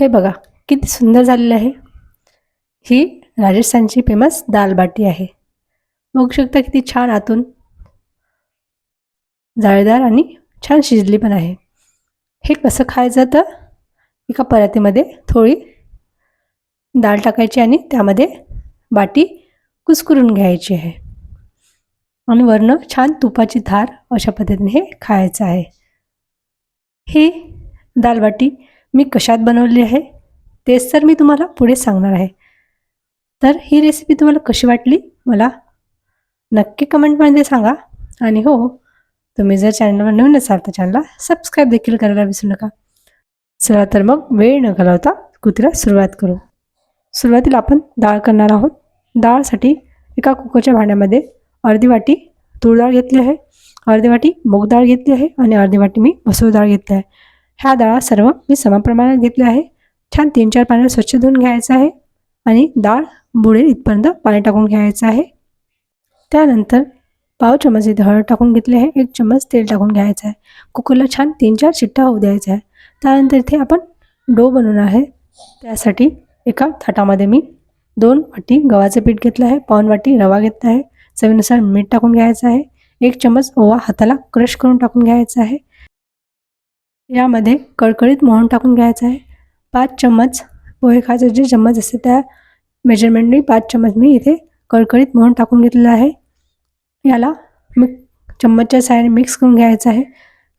हे बघा किती सुंदर झालेलं आहे. ही राजस्थानची फेमस दाल बाटी आहे. बघू शकता किती छान आतून जाळीदार आणि छान शिजली पण आहे. हे कसं खायचं तर एका परातीमध्ये थोडी डाळ टाकायची आणि त्यामध्ये बाटी कुस्करून घ्यायची आहे. आणि वरनं छान तुपाची धार अशा पद्धतीने हे खायचं आहे. ही दाल बाटी मी कशात बनवली आहे? तेच तर मी तुम्हाला पुढे सांगणार आहे. तर ही रेसिपी तुम्हाला कशी वाटली? मला नक्की कमेंटमध्ये सांगा. आणि हो तुम्ही जर चॅनलवर नवीन असाल तर चॅनलला सबस्क्राईब देखील करायला विसरू नका. चला तर मग वेळ न घालवता कृतीला सुरुवात करू. सुरुवातीला आपण डाळ करणार आहोत. डाळसाठी एका कुकरच्या भांड्यामध्ये अर्धी वाटी तूर डाळ घेतली आहे. अर्धी वाटी मूग डाळ घेतली आहे आणि अर्धी वाटी मी मसूर डाळ घेतली आहे. ह्या डाळा सर्व मी समप्रमाणात घेतल्या आहे. छान तीन चार पाण्यात स्वच्छ धुवून घ्यायचं आहे आणि डाळ बुडेल इथपर्यंत पाणी टाकून घ्यायचं आहे. त्यानंतर पाव चमच इथे हळद टाकून घेतली आहे. एक चम्मच तेल टाकून घ्यायचं आहे. कुकरला छान तीन चार शिट्ट्या होऊ द्यायचा आहे त्यानंतर इथे आपण डो बनवणार आहे. त्यासाठी एका थाटामध्ये मी दोन वाटी गव्हाचं पीठ घेतलं आहे. पाऊन वाटी रवा घेतला आहे. चवीनुसार मीठ टाकून घ्यायचं आहे. एक चमच ओवा हाताला क्रश करून टाकून घ्यायचा आहे. यामध्ये कळकळीत मोहन टाकून घ्यायचं आहे. पाच चम्मच पोहे खायचं जे चम्मच असते त्या मेजरमेंटने पाच चम्मच मी इथे कळकळीत मोहन टाकून घेतलेलं आहे. याला मी चम्मचच्या साहाय्याने मिक्स करून घ्यायचं आहे.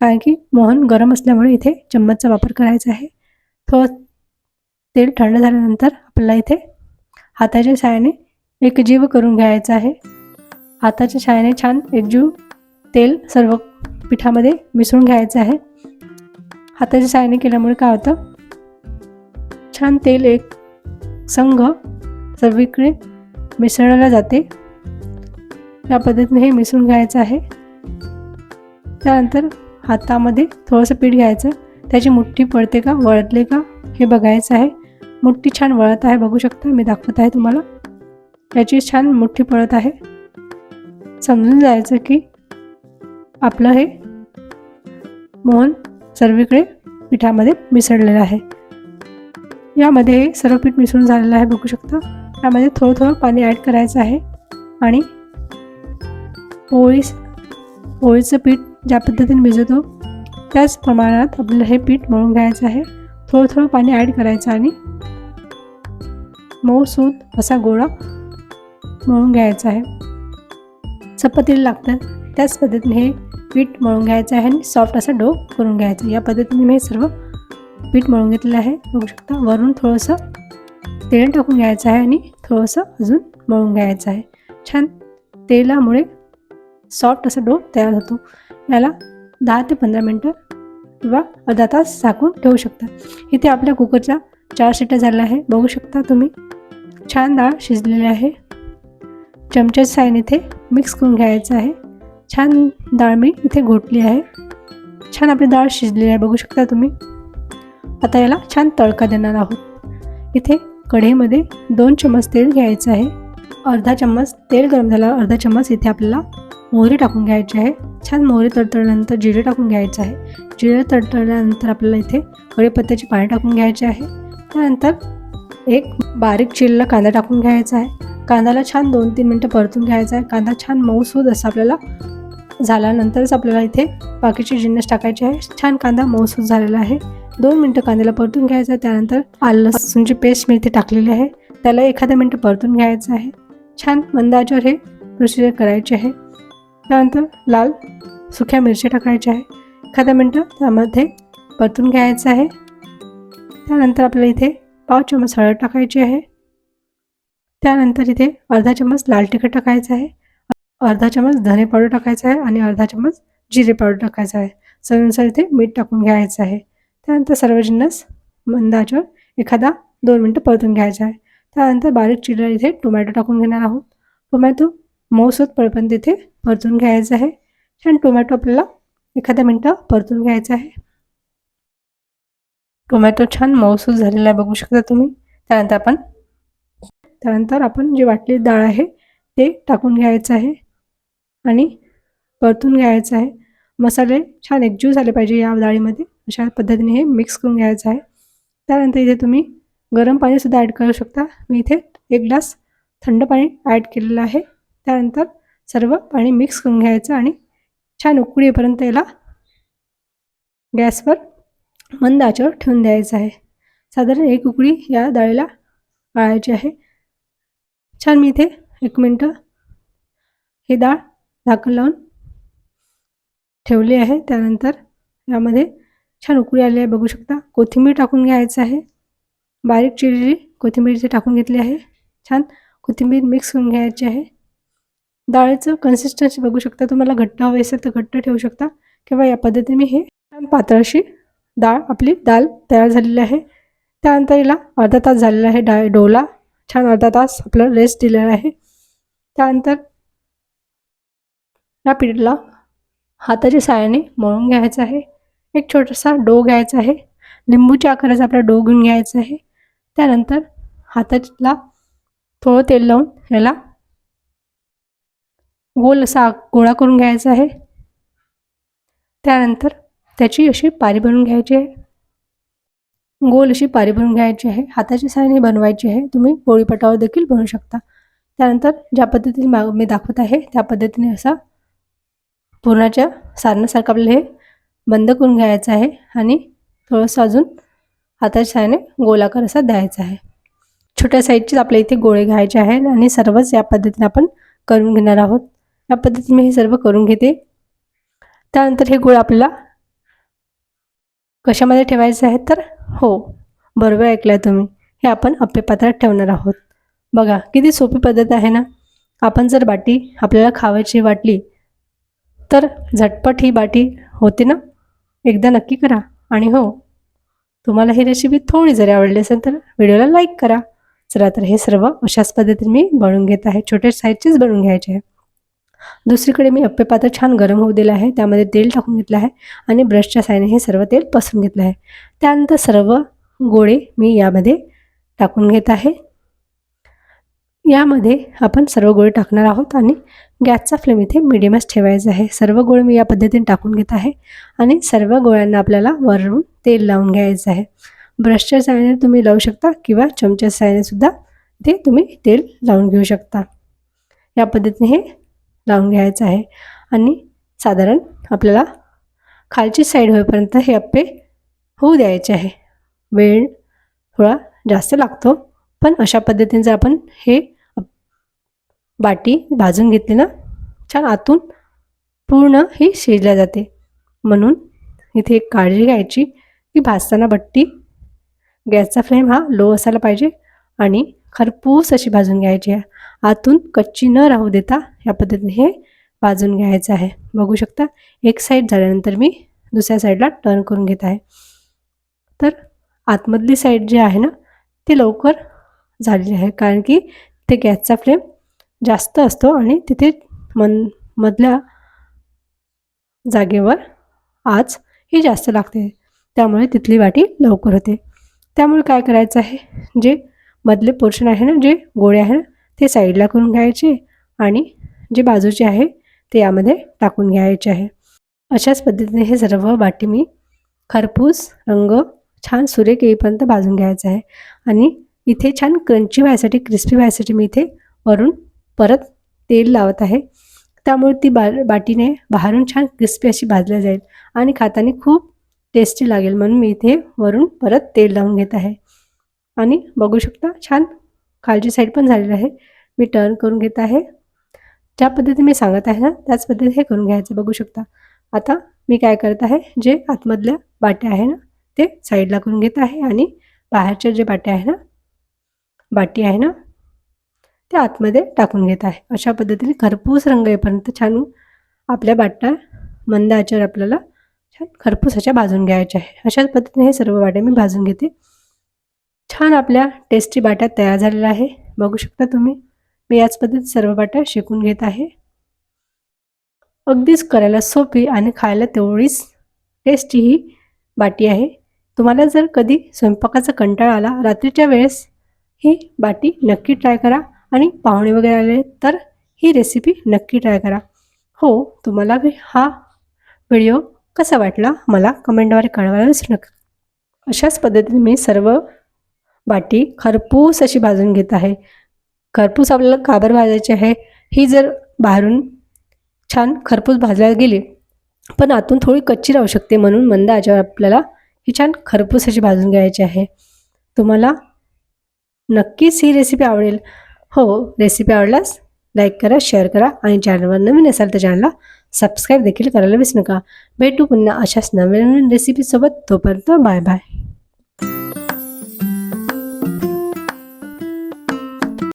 कारण की मोहन गरम असल्यामुळे इथे चम्मचचा वापर करायचा आहे. थोडं तेल थंड झाल्यानंतर आपल्याला इथे हाताच्या साह्याने एकजीव करून घ्यायचं आहे. हाताच्या साह्याने छान एकजीव तेल सर्व पिठामध्ये मिसळून घ्यायचं आहे. हाताच्या साहाय्याने केल्यामुळे काय होतं? छान तेल एक संघ सर्वीकडे मिसळला जाते. या पद्धतीने हे मिसळून घ्यायचं आहे. त्यानंतर हातामध्ये थोडंसं पीठ घ्यायचं. त्याची मुठ्ठी पडते का? वळतले का? हे बघायचं आहे. मुठ्ठी छान वळत आहे बघू शकता. मी दाखवत आहे तुम्हाला. याची छान मुठ्ठी पडत आहे. समजून जायचं की आपलं हे मोहन सर्वीकडे पिठामध्ये मिसळलेलं आहे. यामध्ये सर्व पीठ मिसळून झालेलं आहे बघू शकता. यामध्ये थोडं थोडं पाणी ॲड करायचं आहे आणि पोळी पोळीचं पीठ ज्या पद्धतीने भिजवतो त्याच प्रमाणात आपल्याला हे पीठ मळून घ्यायचं आहे. थोडं थोडं पाणी ॲड करायचं आणि मऊ सूत असा गोळा मळून घ्यायचा आहे. चपातीला लागतं. त्याच पद्धतीने हे पीठ मळून घ्यायचं आहे आणि सॉफ्ट असा डो करून घ्यायचा या पद्धतीने मी सर्व पीठ मळून घेतलेलं आहे. बघू शकता वरून थोडंसं तेल टाकून घ्यायचं आहे आणि थोडंसं अजून मळून घ्यायचं आहे. छान तेलामुळे सॉफ्ट असा डो तयार होतो. याला दहा ते पंधरा मिनटं किंवा अर्धा तास झाकून ठेवू शकता. इथे आपल्या कुकरच्या चार शिट्या झाल्या आहे बघू शकता तुम्ही छान डाळ शिजलेली आहे. चमच्याच्या साईन इथे मिक्स करून घ्यायचं आहे. छान डाळ मी इथे घोटली आहे. छान आपली डाळ शिजलेली आहे. बघू शकता तुम्ही. आता याला छान तडका देणार आहोत. इथे कढईमध्ये दोन चम्मच तेल घ्यायचं आहे. अर्धा चम्मच तेल गरम झाल्यावर अर्धा चम्मच इथे आपल्याला मोहरी टाकून घ्यायची आहे. छान मोहरी तडतडल्यानंतर जिरे टाकून घ्यायचं आहे. जिरे तडतडल्यानंतर आपल्याला इथे कढीपत्त्याचे पाणी टाकून घ्यायचे आहे. त्यानंतर एक बारीक चिरलेला कांदा टाकून घ्यायचा आहे. कांद्याला छान दोन तीन मिनटं परतून घ्यायचा आहे. कांदा छान मऊसूद असा आपल्याला झाल्यानंतरच आपल्याला इथे बाकीचे जिन्नस टाकायचे आहे. छान कांदा मऊसूस झालेला आहे. दोन मिनटं कांद्याला परतून घ्यायचं आहे. त्यानंतर आलं लसूणची पेस्ट मी इथे टाकलेली आहे. त्याला एखादं मिनटं परतून घ्यायचं आहे. छान मंद हे प्रोसिजर करायचे आहे. त्यानंतर लाल सुक्या मिरच्या टाकायच्या आहे. एखादं मिनटं त्यामध्ये परतून घ्यायचं आहे. त्यानंतर आपल्याला इथे पाव चम्मच हळद टाकायची आहे. त्यानंतर इथे अर्धा चम्मच लाल तिखट टाकायचं आहे. अर्धा चमच धने पावडर टाकायचा आहे आणि अर्धा चमच जिरे पावडर टाकायचा आहे. चवीनुसार इथे मीठ टाकून घ्यायचं आहे. त्यानंतर सर्व जिन्नस मंदाच्यावर एखादा दोन मिनटं परतून घ्यायचा आहे. त्यानंतर बारीक चिरलेला इथे टोमॅटो टाकून घेणार आहोत. टोमॅटो मऊसूत पळपर्यंत इथे परतून घ्यायचं आहे. छान टोमॅटो आपल्याला एखाद्या मिनटं परतून घ्यायचं आहे. टोमॅटो छान मऊसूस झालेला आहे बघू शकता तुम्ही. त्यानंतर आपण त्यानंतर आपण जी वाटली डाळ आहे ते टाकून घ्यायचं आहे. आणि परतून घ्यायचं आहे. मसाले छान एकजीव झाले पाहिजे या डाळीमध्ये. अशा पद्धतीने हे मिक्स करून घ्यायचं आहे. त्यानंतर इथे तुम्ही गरम पाणीसुद्धा ॲड करू शकता. मी इथे एक ग्लास थंड पाणी ॲड केलेलं आहे. त्यानंतर सर्व पाणी मिक्स करून घ्यायचं आणि छान उकळी येईपर्यंत याला गॅसवर मंद आचेवर ठेवून द्यायचं आहे. साधारण एक उकळी या डाळीला गाळायची आहे. छान मी इथे एक मिनटं ही डाळ झाकण लावून ठेवली आहे. त्यानंतर यामध्ये छान उकळी आली आहे. बघू शकता कोथिंबीर टाकून घ्यायचं आहे. बारीक चिरलेली कोथिंबीर इथे टाकून घेतली आहे. छान कोथिंबीर मिक्स करून घ्यायची आहे. डाळीचं कन्सिस्टन्सी बघू शकता तुम्हाला घट्ट हवे असेल तर घट्ट ठेवू शकता किंवा या पद्धतीने मी हे छान पातळशी डाळ आपली दाल तयार झालेली आहे. त्यानंतर हिला अर्धा तास झालेला आहे. डाळ डोला छान अर्धा तास आपला रेस्ट दिलेला आहे. त्यानंतर या पिठला हाताच्या साहाय्याने मळून घ्यायचं आहे. एक छोटासा डो घ्यायचा आहे. लिंबूच्या आकाराचा आपला डो घेऊन घ्यायचा आहे. त्यानंतर हाताला थोडं तेल लावून याला गोल असा गोळा करून घ्यायचा आहे. त्यानंतर त्याची अशी पारी बनवून घ्यायची आहे. गोल अशी पारी बनवून घ्यायची आहे. हाताची साहाय्याने बनवायची आहे. तुम्ही पोळीपटावर देखील बनवू शकता. त्यानंतर ज्या पद्धतीने मी दाखवत आहे त्या पद्धतीने असा पुरणाच्या सारणासारखं आपल्याला हे बंद करून घ्यायचं आहे आणि थोडंसं अजून हाताच्या साहाय्याने गोलाकार असा द्यायचा आहे. छोट्या साईजचेच आपल्या इथे गोळे घ्यायचे आहेत आणि सर्वच या पद्धतीने आपण करून घेणार आहोत. या पद्धतीने मी हे सर्व करून घेते. त्यानंतर हे गोळ आपल्याला कशामध्ये ठेवायचे आहेत तर? हो बरोबर ऐकलं तुम्ही. हे आपण अप्पे पात्रात ठेवणार आहोत. बघा किती सोपी पद्धत आहे ना? आपण जर बाटी आपल्याला खावायची वाटली तर झटपट ही बाटी होते ना? एकदा नक्की करा. आणि हो तुम्हाला ही रेसिपी थोडी जरी आवडली असेल तर व्हिडिओला लाईक करा. चला तर हे सर्व अशाच पद्धतीने मी बनवून घेत आहे. छोट्या साईजचेच बनवून घ्यायचे आहे. दुसरीकडे मी अप्पे पात्र छान गरम होऊ दिलं आहे. त्यामध्ये तेल टाकून घेतलं आहे आणि ब्रशच्या साईने हे सर्व तेल पसरून घेतलं आहे. त्यानंतर सर्व गोळे मी यामध्ये टाकून घेत आहे. यामध्ये आपण सर्व गोळे टाकणार आहोत आणि गॅसचा फ्लेम इथे मिडियमच ठेवायचा आहे. सर्व गोळे मी या पद्धतीने टाकून घेत आहे आणि सर्व गोळ्यांना आपल्याला वरून तेल लावून घ्यायचं आहे. ब्रशच्या साहाय्याने तुम्ही लावू शकता किंवा चमच्या साहाय्याने सुद्धा ते तुम्ही तेल लावून घेऊ शकता. या पद्धतीने हे लावून घ्यायचं आहे आणि साधारण आपल्याला खालची साईड होईपर्यंत हे अप्पे होऊ द्यायचे आहे. वेळ थोडा जास्त लागतो पण अशा पद्धतीने जर आपण हे बाटी भाजून घेतली ना छान आतून पूर्ण ही शिजल्या जाते. म्हणून इथे एक काळजी घ्यायची की भाजताना बट्टी गॅसचा फ्लेम हा लो असायला पाहिजे आणि खरपूस अशी भाजून घ्यायची आहे. आतून कच्ची न राहू देता या पद्धतीने हे भाजून घ्यायचं आहे. बघू शकता एक साईड झाल्यानंतर मी दुसऱ्या साईडला टर्न करून घेत आहे. तर आतमधली साईड जी आहे ना ती लवकर झालेली आहे. कारण की ते गॅसचा फ्लेम जास्त असतो आणि तिथे मन मधल्या जागेवर आज ही जास्त लागते. त्यामुळे तिथली वाटी लवकर होते. त्यामुळे काय करायचं आहे? जे मधले पोर्शन आहे ना जे गोळे आहे ना ते साईडला करून घ्यायचे आणि जे बाजूचे आहे ते यामध्ये टाकून घ्यायचे आहे. अशाच पद्धतीने हे सर्व बाटी मी खरपूस रंग छान सुरेख येईपर्यंत भाजून घ्यायचं आहे. आणि इथे छान क्रंची व्हायसाठी क्रिस्पी व्हायसाठी मी इथे वरून परत तेल लावत आहे. त्यामुळे ती बा बाटीने बाहेरून छान क्रिस्पी अशी भाजल्या जाईल आणि खाताना खूप टेस्टी लागेल म्हणून मी इथे वरून परत तेल लावून घेत आहे. आणि बघू शकता छान खालची साईड पण झालेली आहे. मी टर्न करून घेत आहे. ज्या पद्धतीने मी सांगत आहे ना त्याच पद्धतीने हे करून घ्यायचं बघू शकता. आता मी काय करत आहे जे आतमधल्या बाट्या आहे ना ते साईडला करून घेत आहे आणि बाहेरच्या जे बाट्या आहे ना बाटी आहे ना ते आतमध्ये टाकून घेत आहे. अशा पद्धतीने खरपूस रंग येईपर्यंत छान आपल्या बाट्या मंद आचार आपल्याला छान खरपूस अशा भाजून घ्यायच्या आहे. अशाच पद्धतीने हे सर्व बाट्या मी भाजून घेते. छान आपल्या टेस्टी बाट्या तयार झालेल्या आहे. बघू शकता तुम्ही मी याच पद्धतीत सर्व बाट्या शिकून घेत आहे. अगदीच करायला सोपी आणि खायला तेवढीच टेस्टी ही बाटी आहे. तुम्हाला जर कधी स्वयंपाकाचा कंटाळा आला रात्रीच्या वेळेस ही बाटी नक्की ट्राय करा. आणि पाहुणे वगैरे आले तर ही रेसिपी नक्की ट्राय करा. हो तुम्हाला हा व्हिडिओ कसा वाटला मला कमेंटद्वारे कळवायला विसरू नका. अशाच पद्धतीने मी सर्व बाटी खरपूस अशी भाजून घेत आहे. खरपूस आपल्याला काबर भाजायची आहे ही जर बाहेरून छान खरपूस भाजल्या गेली पण आतून थोडी कच्ची राहू शकते म्हणून मंद आचेवर आपल्याला ही छान खरपूस अशी भाजून घ्यायची आहे. तुम्हाला नक्कीच ही रेसिपी आवडेल. हो रेसिपी आवडल्यास लाईक करा शेअर करा आणि चॅनलवर नवीन असाल तर चॅनलला सबस्क्राईब देखील करायला विसरू नका. भेटू पुन्हा अशाच नवीन नवीन रेसिपीसोबत तोपर्यंत बाय बाय